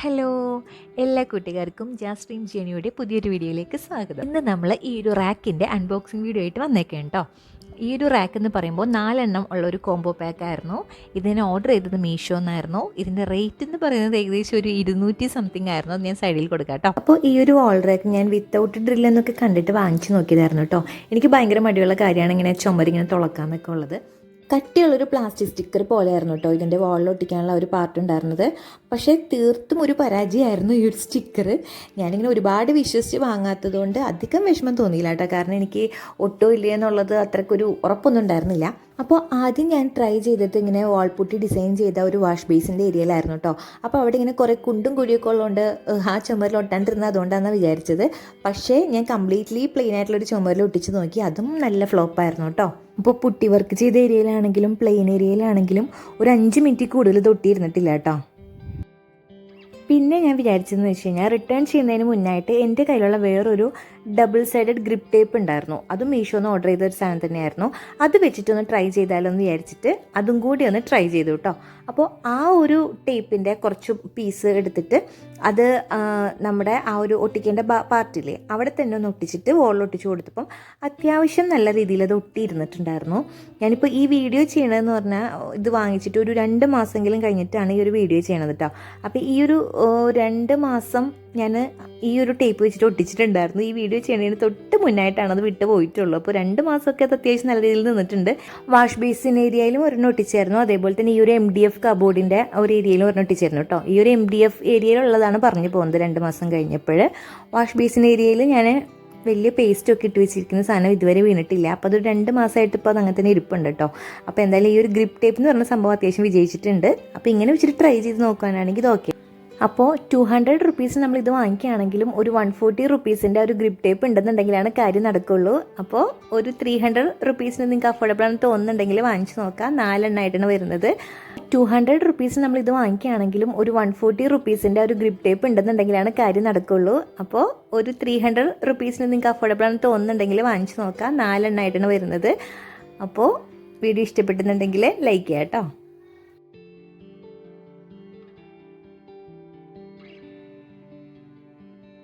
Hello എല്ലാ കൂട്ടുകാർക്കും ജാസ്ട്രീം ജേണിയുടെ പുതിയൊരു വീഡിയോയിലേക്ക് സ്വാഗതം. ഇന്ന് നമ്മൾ ഈ ഒരു റാക്കിന്റെ അൺബോക്സിങ് വീഡിയോ ആയിട്ട് വന്നേക്കാം കേട്ടോ ഈ ഒരു റാക്ക് എന്ന് പറയുമ്പോൾ നാലെണ്ണം ഉള്ള ഒരു കോംബോ പാക്ക് ആയിരുന്നു. ഇതിനെ ഓർഡർ ചെയ്തത് മീഷോ എന്നായിരുന്നു. ഇതിന്റെ റേറ്റ് എന്ന് പറയുന്നത് ഏകദേശം ഒരു ഇരുന്നൂറ്റി സംതിങ് ആയിരുന്നു. ഞാൻ സൈഡിൽ കൊടുക്കാം കേട്ടോ അപ്പോൾ ഈ ഒരു ഓൾ റാക്ക് ഞാൻ വിത്തൗട്ട് ഡ്രിൽ എന്നൊക്കെ കണ്ടിട്ട് വാങ്ങിച്ചു നോക്കിയതായിരുന്നു കേട്ടോ എനിക്ക് ഭയങ്കര മടിയുള്ള കാര്യമാണ് ഇങ്ങനെ ചുമരിങ്ങനെ തുളക്കാമെന്നൊക്കെ ഉള്ളത്. കട്ടിയുള്ളൊരു പ്ലാസ്റ്റിക് സ്റ്റിക്കർ പോലെയായിരുന്നു കേട്ടോ ഇതിന്റെ വാളിൽ ഒട്ടിക്കാനുള്ള ഒരു പാർട്ട് ഉണ്ടായിരുന്നത്. പക്ഷേ തീർത്തും ഒരു പരാജയമായിരുന്നു ഈ ഒരു സ്റ്റിക്കർ ഞാനിങ്ങനെ ഒരുപാട് വിശ്വസിച്ച് വാങ്ങാത്തത് കൊണ്ട് അധികം വിഷമം തോന്നിയില്ല കേട്ടോ കാരണം എനിക്ക് ഒട്ടോ ഇല്ല എന്നുള്ളത് അത്രയ്ക്കൊരു ഉറപ്പൊന്നും ഉണ്ടായിരുന്നില്ല. അപ്പോൾ ആദ്യം ഞാൻ ട്രൈ ചെയ്തിട്ട് ഇങ്ങനെ വാൾപുട്ടി ഡിസൈൻ ചെയ്ത ഒരു വാഷ് ബേസിന്റെ ഏരിയയിലായിരുന്നു കേട്ടോ അപ്പോൾ അവിടെ ഇങ്ങനെ കുറേ കുണ്ടും കുഴിയൊക്കെ ഉള്ളതുകൊണ്ട് ആ ചുമരിൽ ഒട്ടാണ്ടിരുന്നത് അതുകൊണ്ടാണെന്ന് വിചാരിച്ചത്. പക്ഷേ ഞാൻ കംപ്ലീറ്റ്ലി പ്ലെയിൻ ആയിട്ടുള്ളൊരു ചുമരിൽ ഒട്ടിച്ച് നോക്കി അതും നല്ല ഫ്ലോപ്പായിരുന്നു കേട്ടോ അപ്പോൾ പുട്ടി വർക്ക് ചെയ്ത ഏരിയയിലാണെങ്കിലും പ്ലെയിൻ ഏരിയയിലാണെങ്കിലും ഒരു അഞ്ച് മിനിറ്റ് കൂടുതൽ തൊട്ടിയിരുന്നിട്ടില്ല കേട്ടോ പിന്നെ ഞാൻ വിചാരിച്ചതെന്ന് വെച്ച് കഴിഞ്ഞാൽ റിട്ടേൺ ചെയ്യുന്നതിന് മുന്നായിട്ട് എന്റെ കയ്യിലുള്ള വേറൊരു ഡബിൾ സൈഡഡ് ഗ്രിപ്പ് ടേപ്പ് ഉണ്ടായിരുന്നു. അതും മീഷോന്ന് ഓർഡർ ചെയ്ത ഒരു സാധനം തന്നെയായിരുന്നു. അത് വെച്ചിട്ടൊന്ന് ട്രൈ ചെയ്താലോ എന്ന് വിചാരിച്ചിട്ട് അതും കൂടി ഒന്ന് ട്രൈ ചെയ്തു കേട്ടോ അപ്പോൾ ആ ഒരു ടേപ്പിന്റെ കുറച്ച് പീസ് എടുത്തിട്ട് അത് നമ്മുടെ ആ ഒരു ഒട്ടിക്കേണ്ട പാർട്ടില്ലേ അവിടെ തന്നെ ഒന്ന് ഒട്ടിച്ചിട്ട് വോളിൽ ഒട്ടിച്ച് കൊടുത്തപ്പം അത്യാവശ്യം നല്ല രീതിയിൽ അത് ഒട്ടിയിരുന്നിട്ടുണ്ടായിരുന്നു. ഞാനിപ്പോൾ ഈ വീഡിയോ ചെയ്യണതെന്ന് പറഞ്ഞാൽ ഇത് വാങ്ങിച്ചിട്ട് ഒരു രണ്ട് മാസമെങ്കിലും കഴിഞ്ഞിട്ടാണ് ഈ ഒരു വീഡിയോ ചെയ്യണത് കേട്ടോ അപ്പോൾ ഈ ഒരു രണ്ട് മാസം ഞാൻ ഈ ഒരു ടേപ്പ് വെച്ചിട്ട് ഒട്ടിച്ചിട്ടുണ്ടായിരുന്നു. ഈ വീഡിയോ ചെയ്യുന്നതിന് തൊട്ട് മുന്നായിട്ടാണ് അത് വിട്ട് പോയിട്ടുള്ളൂ. അപ്പോൾ രണ്ട് മാസമൊക്കെ അത് അത്യാവശ്യം നല്ല രീതിയിൽ നിന്നിട്ടുണ്ട്. വാഷ് ബേസിൻ ഏരിയയിലും ഒരെണ്ണം ഒട്ടിച്ചായിരുന്നു. അതേപോലെ തന്നെ ഈ ഒരു എം ഡി എഫ് കബോർഡിന്റെ ഒരു ഏരിയയിലും ഒരെണ്ണം ഒട്ടിച്ചായിരുന്നു കേട്ടോ. ഈ ഒരു എം ഡി എഫ് ഏരിയയിലുള്ളതാണ് പറഞ്ഞു പോകുന്നത് രണ്ട് മാസം കഴിഞ്ഞപ്പോൾ. വാഷ് ബേസിൻ ഏരിയയിൽ ഞാൻ വലിയ പേസ്റ്റ് ഒക്കെ ഇട്ട് വെച്ചിരിക്കുന്ന സാധനം ഇതുവരെ വീണിട്ടില്ല. അപ്പോൾ അത് രണ്ട് മാസമായിട്ട് ഇപ്പോൾ അത് അങ്ങനെ തന്നെ ഇരിപ്പുണ്ട് കേട്ടോ. അപ്പോൾ എന്തായാലും ഈ ഒരു ഗ്രിപ്പ് ടേപ്പ് എന്ന് പറഞ്ഞ സംഭവം അത്യാവശ്യം വിജയിച്ചിട്ടുണ്ട്. അപ്പോൾ ഇങ്ങനെ വെച്ചിട്ട് ട്രൈ ചെയ്ത് നോക്കുവാനാണെങ്കിൽ ഇത് ഓക്കെ അപ്പോൾ ടു ഹൺഡ്രഡ് റുപ്പീസ് നമ്മൾ ഇത് വാങ്ങിക്കുകയാണെങ്കിലും ഒരു വൺ ഫോർട്ടി റുപ്പീസിന്റെ ഒരു ഗ്രിപ്പ് ടേപ്പ് ഉണ്ടെന്നുണ്ടെങ്കിലാണ് കാര്യം നടക്കുള്ളൂ. അപ്പോൾ ഒരു ത്രീ ഹൺഡ്രഡ് റുപ്പീസിന് നിങ്ങൾക്ക് അഫോർഡബിൾ ആണെന്ന് തോന്നുന്നുണ്ടെങ്കിൽ വാങ്ങിച്ചു നോക്കാം. നാലെണ്ണമായിട്ടാണ് വരുന്നത്. ടു ഹൺഡ്രഡ് റുപ്പീസ് നമ്മൾ ഇത് വാങ്ങിക്കുകയാണെങ്കിലും ഒരു വൺ ഫോർട്ടി റുപ്പീസിന്റെ ഒരു ഗ്രിപ്പ് ടേപ്പ് ഉണ്ടെന്നുണ്ടെങ്കിലാണ് കാര്യം നടക്കുള്ളൂ. അപ്പോൾ ഒരു ത്രീ ഹൺഡ്രഡ് റുപ്പീസിന് നിങ്ങൾക്ക് അഫോർഡബിൾ ആണെന്ന് തോന്നുന്നുണ്ടെങ്കിൽ വാങ്ങിച്ചു നോക്കാം. നാലെണ്ണമായിട്ടാണ് വരുന്നത്. അപ്പോൾ വീഡിയോ ഇഷ്ടപ്പെട്ടിട്ടുണ്ടെങ്കിൽ ലൈക്ക് ചെയ്യാം കേട്ടോ.